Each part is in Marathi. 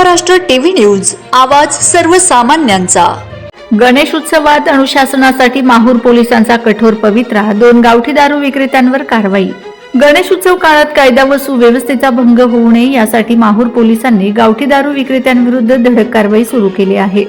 महाराष्ट्र टीव्ही न्यूज आवाज सर्वसामान्यांचा. गणेश उत्सवात अनुशासनासाठी माहूर पोलिसांचा कठोर पवित्रा दोन गावठी दारू विक्रेत्यांवर कारवाई. गणेश उत्सव काळात कायदा व सुव्यवस्थेचा भंग होऊ नये यासाठी माहूर पोलिसांनी गावठी दारू विक्रेत्यांविरुद्ध धडक कारवाई सुरू केली आहे.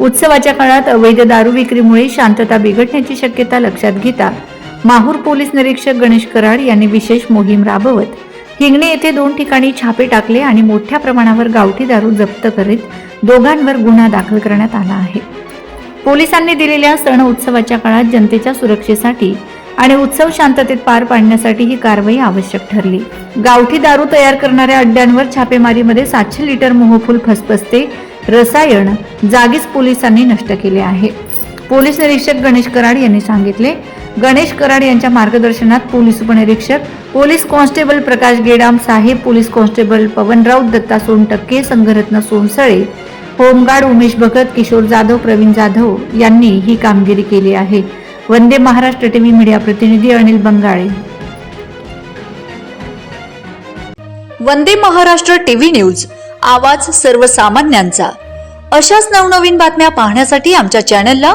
उत्सवाच्या काळात अवैध दारू विक्रीमुळे शांतता बिघडण्याची शक्यता लक्षात घेता माहूर पोलीस निरीक्षक गणेश कराड यांनी विशेष मोहीम राबवत हिंगणे येथे दोन ठिकाणी छापे टाकले आणि मोठ्या प्रमाणावर गावठी दारू जप्त करीत दोघांवर गुन्हा दाखल करण्यात आला आहे. पोलिसांनी दिलेल्या सण उत्सवाच्या काळात जनतेच्या सुरक्षेसाठी आणि उत्सव शांततेत पार पाडण्यासाठी ही कारवाई आवश्यक ठरली. गावठी दारू तयार करणाऱ्या अड्ड्यांवर छापेमारीमध्ये सातशे लिटर मोहफूल फसफसते रसायन जागीच पोलिसांनी नष्ट केले आहे. पोलीस निरीक्षक गणेश कराड यांनी सांगितले. गणेश कराड यांच्या मार्गदर्शनात पोलीस उपनिरीक्षक पोलीस कॉन्स्टेबल प्रकाश गेडाम साहेब police constable Pawan Raut Datta Sontakke Sangharatna Sonsale home guard Umesh Bhagat Kishor Jadhav Pravin Jadhav यांनी ही कामगिरी केली आहे. वंदे महाराष्ट्र टीव्ही मीडिया प्रतिनिधी अनिल बंगाळे. वंदे महाराष्ट्र टीव्ही न्यूज आवाज सर्वसामान्यांचा. अशाच नवनवीन बातम्या पाहण्यासाठी आमच्या चॅनलला